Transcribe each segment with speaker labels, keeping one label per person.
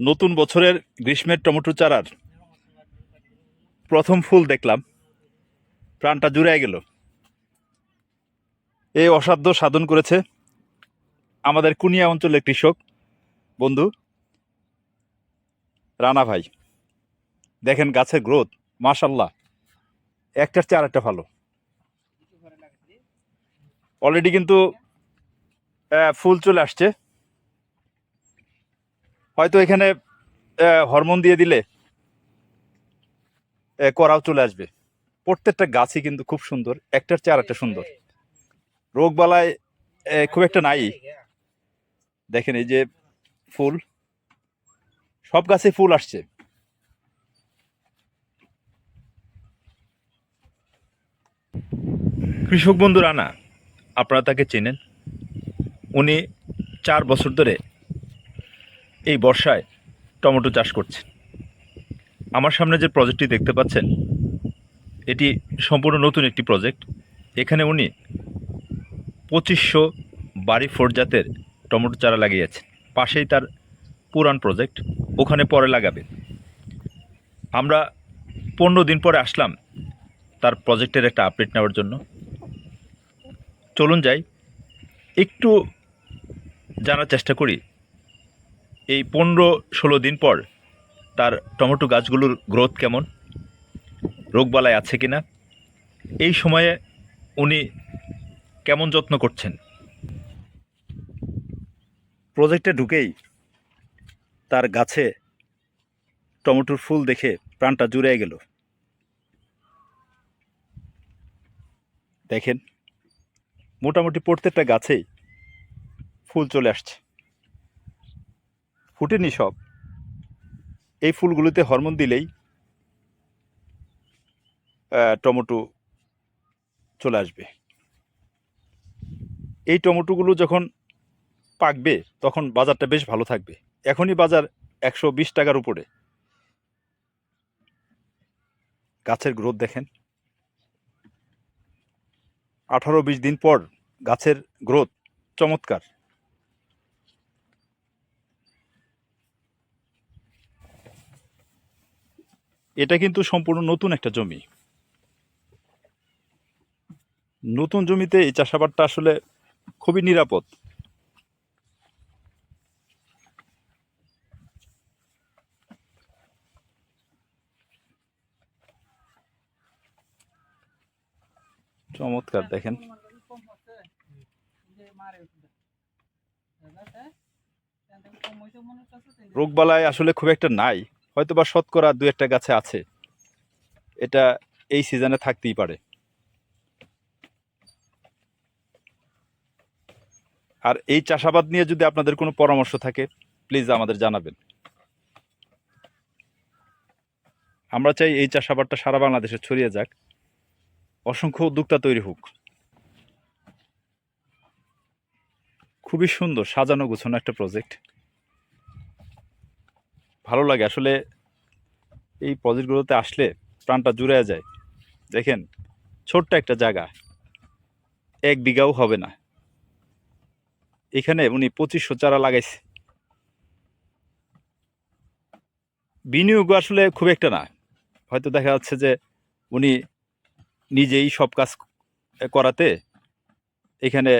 Speaker 1: নতুন বছরের গ্রীষ্মের টমেটো চারার প্রথম ফুল দেখলাম। প্রাণটা জুড়ে গেল। এই অসাধ্য সাধন করেছে আমাদের কুনিয়া অঞ্চলের কৃষক বন্ধু রানা ভাই। দেখেন গাছের গ্রোথ মাশাল্লাহ একটার চেয়ে আরেকটা ভালো। অলরেডি কিন্তু ফুল চলে আসছে। হয়তো এখানে হরমোন দিয়ে দিলে করাও চলে আসবে। প্রত্যেকটা গাছই কিন্তু খুব সুন্দর, একটার চেয়ে আরেকটা সুন্দর। রোগ বালায় খুব একটা নাই। দেখেন এই যে ফুল, সব গাছে ফুল আসছে। কৃষক বন্ধু রানা, আপনারা তাকে চেনেন? উনি চার বছর ধরে এই বর্ষায় টমেটো চাষ করছেন আমার সামনে যে প্রজেক্টটি দেখতে পাচ্ছেন, এটি সম্পূর্ণ নতুন একটি প্রজেক্ট এখানে উনি পঁচিশশো বাড়ি ফোর জাতের টমেটো চারা লাগিয়েছেন পাশেই তার পুরান প্রজেক্ট ওখানে পরে লাগাবে আমরা পনেরো দিন পরে আসলাম তার প্রজেক্টের একটা আপডেট নেওয়ার জন্য। চলুন যাই, একটু জানার চেষ্টা করি এই পনেরো ষোলো দিন পর তার টমেটো গাছগুলোর গ্রোথ কেমন? রোগবালাই আছে কি না এই সময়ে উনি কেমন যত্ন করছেন? প্রজেক্টে ঢুকেই তার গাছে টমেটোর ফুল দেখে প্রাণটা জুড়ে গেল। দেখেন, মোটামুটি প্রত্যেকটা গাছেই ফুল চলে আসছে। ফুটেনি সব। এই ফুলগুলোতে হরমোন দিলেই টমেটো চলে আসবে। এই টমেটোগুলো যখন পাকবে, তখন বাজারটা বেশ ভালো থাকবে। এখনই বাজার একশো বিশ টাকার উপরে। গাছের গ্রোথ দেখেন। আঠারো বিশ দিন পর গাছের গ্রোথ চমৎকার। এটা কিন্তু সম্পূর্ণ নতুন একটা জমি। নতুন জমিতে এই চাষাবাদটা আসলে খুবই নিরাপদ। চমৎকার দেখেন। রোগবালাই আসলে খুব একটা নাই। হয়তো বা শতকরা দু একটা গাছে আছে। এটা এই সিজনে থাকতেই পারে। আর এই চাষাবাদ নিয়ে যদি আপনাদের কোনো পরামর্শ থাকে প্লিজ আমাদের জানাবেন। আমরা চাই এই চাষাবাদটা সারা বাংলাদেশে ছড়িয়ে যাক। অসংখ্য উদ্যোক্তা তৈরি হোক। খুবই সুন্দর সাজানো গোছানো একটা প্রজেক্ট ভালো লাগে। আসলে এই প্রজেক্টগুলোতে আসলে প্রাণটা জুড়ে যায়। দেখেন, ছোট্ট একটা জায়গা, এক বিঘাও হবে না। এখানে উনি পঁচিশশো চারা লাগাইছে। বিনিয়োগ আসলে খুব একটা না। হয়তো দেখা যাচ্ছে যে উনি নিজেই সব কাজ করাতে এখানে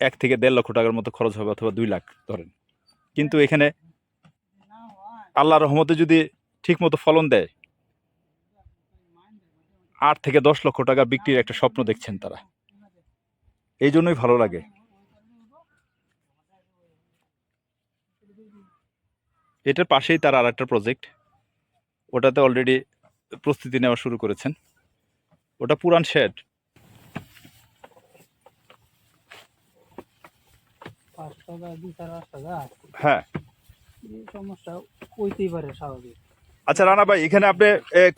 Speaker 1: এক থেকে দেড় লক্ষ টাকার মতো খরচ হবে অথবা দুই লাখ ধরেন। কিন্তু এখানে আল্লাহ রহমতে যদি ঠিক মতো ফলন দেয় আট থেকে দশ লক্ষ টাকা বিক্রির একটা স্বপ্ন দেখছেন তারা। এই জন্যই ভালো লাগে। এটার পাশেই তার আর একটা প্রজেক্ট ওটাতে অলরেডি প্রস্তুতি নেওয়া শুরু করেছেন। ওটা পুরান শেড। হ্যাঁ।
Speaker 2: সমস্যা হইতেই পারে স্বাভাবিক।
Speaker 1: আচ্ছা রানা ভাই এখানে আপনি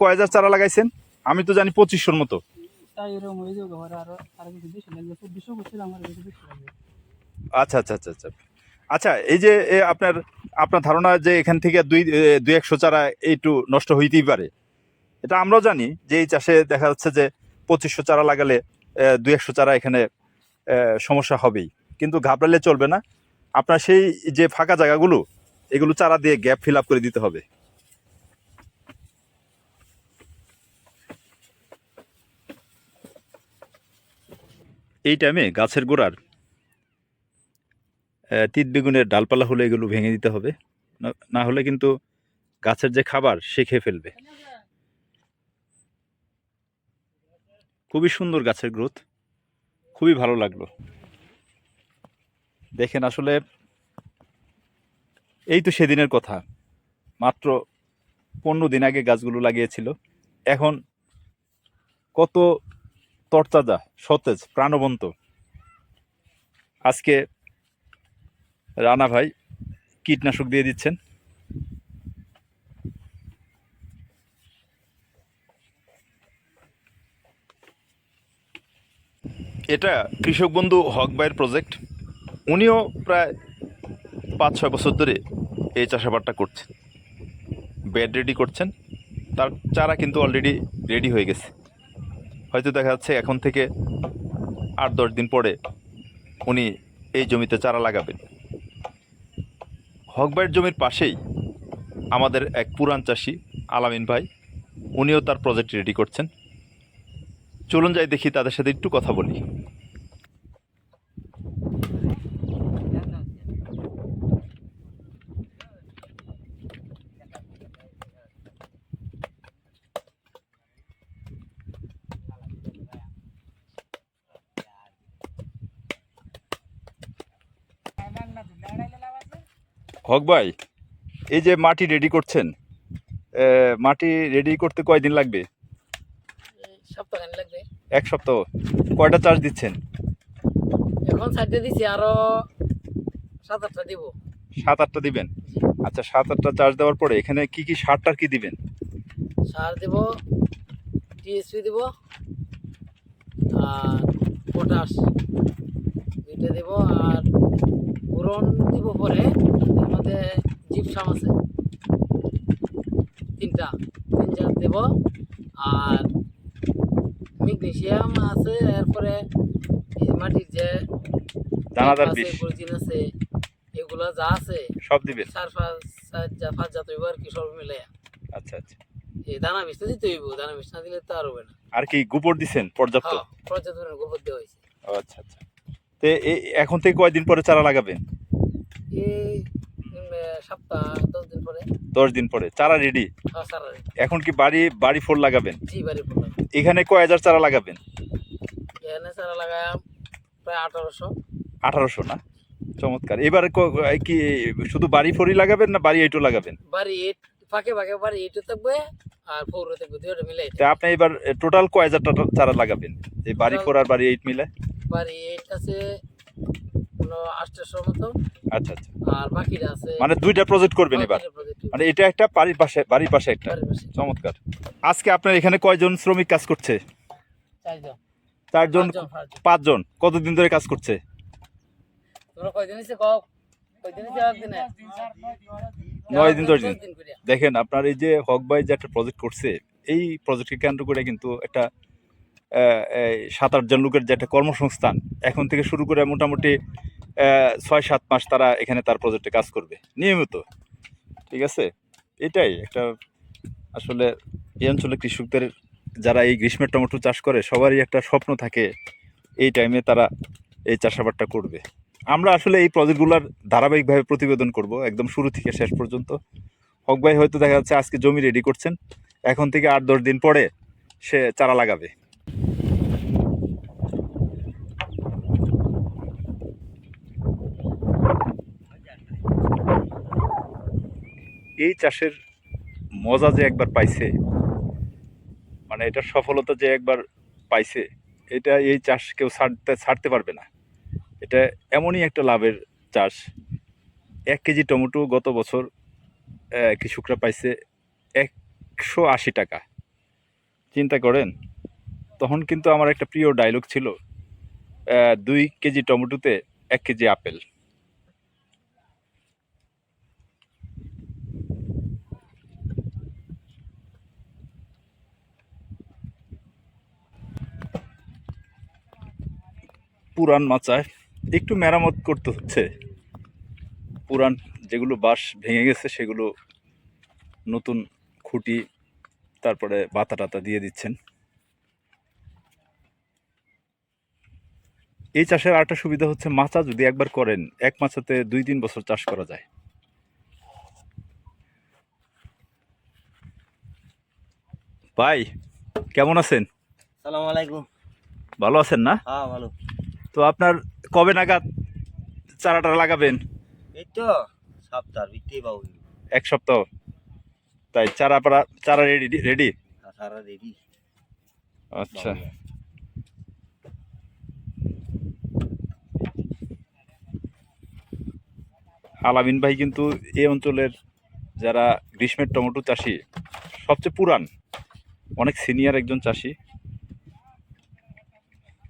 Speaker 1: কয় হাজার চারা লাগাইছেন? আমি তো জানি পঁচিশশোর মতো। আচ্ছা আচ্ছা আচ্ছা আচ্ছা। আচ্ছা এই যে আপনার আপনার ধারণা যে এখান থেকে দুই দুই একশো চারা একটু নষ্ট হইতেই পারে এটা আমরাও জানি যে এই চাষে দেখা যাচ্ছে যে পঁচিশশো চারা লাগালে দুই একশো চারা এখানে সমস্যা হবেই। কিন্তু ঘাবড়ালে চলবে না। আপনার সেই যে ফাঁকা জায়গাগুলো এগুলো চারা দিয়ে গ্যাপ ফিল করে দিতে হবে। এই টাইমে গাছের গোড়ার তিত বেগুনের ডালপালা হলে এগুলো ভেঙে দিতে হবে। না হলে কিন্তু গাছের যে খাবার সে খেয়ে ফেলবে। খুবই সুন্দর গাছের গ্রোথ খুবই ভালো লাগল। দেখেন আসলে এই তো সেদিনের কথা। মাত্র পনেরো দিন আগে গাছগুলো লাগিয়েছিল। এখন কত তরতাজা, সতেজ, প্রাণবন্ত। আজকে রানা ভাই কীটনাশক দিয়ে দিচ্ছেন। এটা কৃষক বন্ধু হক ভাইয়ের প্রজেক্ট উনিও প্রায় পাঁচ ছয় বছর ধরে এই চাষাবাদটা করছেন। বেড রেডি করছেন। তার চারা কিন্তু অলরেডি রেডি হয়ে গেছে। হয়তো দেখা যাচ্ছে এখন থেকে আট দশ দিন পরে উনি এই জমিতে চারা লাগাবেন। হক ভাইয়ের জমির পাশেই আমাদের এক পুরান চাষি, আলামিন ভাই, উনিও তার প্রজেক্ট রেডি করছেন। চলুন যাই দেখি তাদের সাথে একটু কথা বলি। হক ভাই এই যে মাটি রেডি করছেন মাটি রেডি করতে কয়দিন লাগবে?
Speaker 3: লাগবে।
Speaker 1: এক সপ্তাহ কয়টা চার্জ দিচ্ছেন?
Speaker 3: এখন সাইডে দিছি আরও সাত আটটা দিব।
Speaker 1: সাত আটটা দিবেন? আচ্ছা সাত আটটা চার্জ দেওয়ার পরে এখানে কি কি সারটার কি দিবেন?
Speaker 3: সার দিব টিএসপি দিব আর পটাশ। দুইটা দিব আর পুরন দিব পরে মধ্যে জিপসাম আছে। তিনটা। তিন চার দেব। আর ম্যাগনেসিয়াম আছে এরপরে মাটির যে
Speaker 1: দানাদার
Speaker 3: আছে,
Speaker 1: বিষ।
Speaker 3: আছে এগুলা যা আছে
Speaker 1: সব দিবেন
Speaker 3: চার পাঁচ চার যা- পাঁচ জাত হইব আর কি সব মিলে।
Speaker 1: আচ্ছা আচ্ছা।
Speaker 3: এই দানা বিষ দিতে হইব দানা বিষ না দিলে তো আর হবে না।
Speaker 1: আর কি গোবর দিছেন পর্যাপ্ত?
Speaker 3: হ্যাঁ পর্যাপ্ত গোবর দেওয়া হয়েছে।
Speaker 1: আচ্ছা আচ্ছা। তো এখন থেকে কয়দিন পরে চারা লাগাবেন?
Speaker 3: এই সপ্তাহ দশ দিন পরে।
Speaker 1: দশ দিন পরে চারা রেডি
Speaker 3: হ্যাঁ
Speaker 1: এখন কি বাড়ি বাড়ি ফোর লাগাবেন?
Speaker 3: জি বাড়ি পড়লাম
Speaker 1: এখানে কয় হাজার চারা লাগাবেন?
Speaker 3: এখানে সারা লাগাম প্রায় আঠারোশো।
Speaker 1: আঠারোশো না? চমৎকার। এবারে ক- শুধু বাড়ি ফোরই লাগাবেন না বাড়ি এইটু লাগাবেন?
Speaker 3: বাড়ি এইট ফাঁকে ফাঁকে বাড়ি এইটু থাকবে আর পৌর থাকবে মিলে
Speaker 1: তা আপনি এবার টোটাল কয় হাজার চারা লাগাবেন? এই বাড়ি ফোর আর বাড়ি এইট মিলে?
Speaker 3: বাড়ি এইট আছে মতো
Speaker 1: আচ্ছা আচ্ছা।
Speaker 3: আর বাকিটা আছে
Speaker 1: মানে দুইটা প্রজেক্ট করবেন এবার? মানে এটা একটা বাড়ির পাশে বাড়ির পাশে একটা। চমৎকার। আজকে আপনার এখানে কয়জন শ্রমিক কাজ করছে?
Speaker 3: চারজন।
Speaker 1: চারজন
Speaker 3: পাঁচজন,
Speaker 1: কতদিন ধরে কাজ করছে? নয় দিন দশ দিন। দেখেন আপনার এই যে হক ভাই যে একটা প্রজেক্ট করছে এই প্রজেক্টকে কেন্দ্র করে কিন্তু একটা সাত আটজন লোকের যে একটা কর্মসংস্থান এখন থেকে শুরু করে মোটামুটি ছয়, সাত মাস তারা এখানে তার প্রজেক্টে কাজ করবে। নিয়মিত। ঠিক আছে? এটাই একটা আসলে এই অঞ্চলে কৃষকদের যারা এই গ্রীষ্মের টমেটো চাষ করে, সবারই একটা স্বপ্ন থাকে এই টাইমে তারা এই চাষাবাদটা করবে। আমরা আসলে এই প্রজেক্টগুলোর ধারাবাহিকভাবে প্রতিবেদন করব, একদম শুরু থেকে শেষ পর্যন্ত। হক ভাই, হয়তো দেখা যাচ্ছে আজকে জমি রেডি করছেন। এখন থেকে আট, দশ দিন পরে সে চারা লাগাবে। এই চাষের মজা যে একবার পাইছে মানে এটার সফলতা যে একবার পাইছে, এটা এই চাষ কেউ ছাড়তে ছাড়তে পারবে না। এটা এমনই একটা লাভের চাষ। এক কেজি টমেটো গত বছর কৃষকরা পাইছে একশো আশি টাকা। চিন্তা করেন, তখন কিন্তু আমার একটা প্রিয় ডায়লগ ছিল দুই কেজি টমেটোতে এক কেজি আপেল। পুরান মাচায় একটু মেরামত করতে হচ্ছে। পুরান যেগুলো বাঁশ ভেঙে গেছে সেগুলো নতুন খুঁটি তারপরে বাতা টাতা দিয়ে দিচ্ছেন। এই চাষের আরেকটা সুবিধা হচ্ছে মাচা যদি একবার করেন এক মাচাতে দুই তিন বছর চাষ করা যায়। ভাই কেমন আছেন?
Speaker 4: সালাম আলাইকুম।
Speaker 1: ভালো আছেন না?
Speaker 4: হ্যাঁ ভালো।
Speaker 1: তো আপনার কবে নাগাদ চারাটা লাগাবেন?
Speaker 4: এই তো সপ্তাহ ভিত্তি পাবো
Speaker 1: এক সপ্তাহ। তাই চারা পাড়া চারা রেডি রেডি
Speaker 4: চারা রেডি
Speaker 1: আচ্ছা। আলামিন ভাই কিন্তু এই অঞ্চলের যারা গ্রীষ্মের টমেটো চাষি সবচেয়ে পুরান অনেক সিনিয়র একজন চাষি।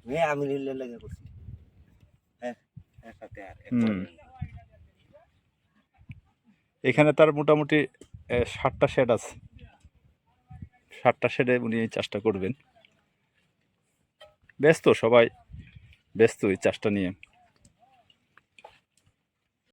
Speaker 4: হ্যাঁ আমি রিলে লেগে করছি হ্যাঁ একসাথে আর
Speaker 1: হুম। এখানে তার মোটামুটি ষাটটা শেড আছে। ষাটটা শেডে উনি এই চাষটা করবেন। ব্যস্ত সবাই ব্যস্ত এই চাষটা নিয়ে।